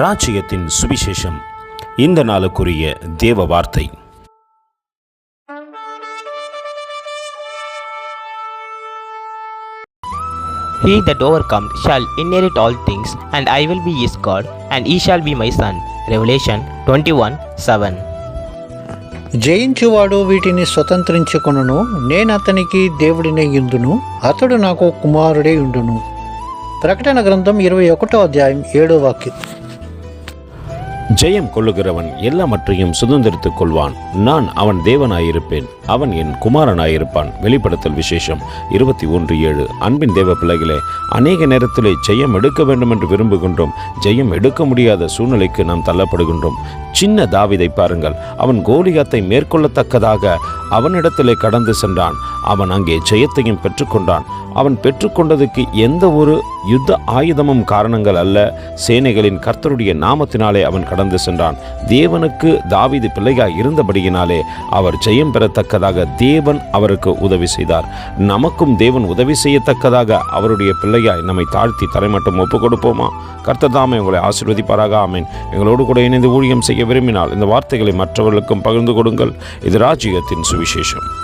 ராஜ்யத்தின் சுவிசேஷம் இந்த நாளுக்குரிய தேவ வார்த்தை He that overcomes shall inherit all things, and I will be his God, and he shall be my son. Revelation 21 7. జయించువాడు వీటిని స్వతంత్రించుకొనును నేను అతనికి దేవుడినే యుందును అతడు నాకు కుమారుడే ఉండును ప్రకటన గ్రంథం ఇరవై ఒకటో అధ్యాయం ఏడో వాక్యం ஜெயம் கொள்ளுகிறவன் எல்லாவற்றையும் சுதந்திரித்துக் கொள்வான். நான் அவன் தேவனாயிருப்பேன். அவன் என் குமாரனாயிருப்பான். வெளிப்படுத்தல் விசேஷம் இருபத்தி ஒன்று ஏழு. அன்பின் தேவ பிள்ளைகளே அநேக நேரத்திலே ஜெயம் எடுக்க வேண்டும் என்று விரும்புகின்றோம். ஜெயம் எடுக்க முடியாத சூழ்நிலைக்கு நாம் தள்ளப்படுகின்றோம். சின்ன தாவிதை பாருங்கள். அவன் கோலியாத்தை மேற்கொள்ளத்தக்கதாக அவனிடத்திலே கடந்து சென்றான். அவன் அங்கே ஜெயத்தையும் பெற்றுக்கொண்டான். அவன் பெற்றுக்கொண்டதுக்கு எந்த ஒரு யுத்த ஆயுதமும் காரணங்கள் அல்ல. சேனைகளின் கர்த்தருடைய நாமத்தினாலே அவன் கடந்து சென்றான். தேவனுக்கு தாவிது பிள்ளையாய் இருந்தபடியினாலே அவர் ஜெயம் பெறத்தக்கதாக தேவன் அவருக்கு உதவி செய்தார். நமக்கும் தேவன் உதவி செய்யத்தக்கதாக அவருடைய பிள்ளையாய் நம்மை தாழ்த்தி தரைமட்டம் ஒப்புக் கொடுப்போமா? கர்த்தர் தாமே உங்களை ஆசீர்வதிப்பாராக. ஆமேன். எங்களோடு கூட இணைந்து ஊழியம் செய்ய விரும்பினால் இந்த வார்த்தைகளை மற்றவர்களுக்கும் பகிர்ந்து கொடுங்கள். இது ராஜ்யத்தின் சுவிசேஷம்.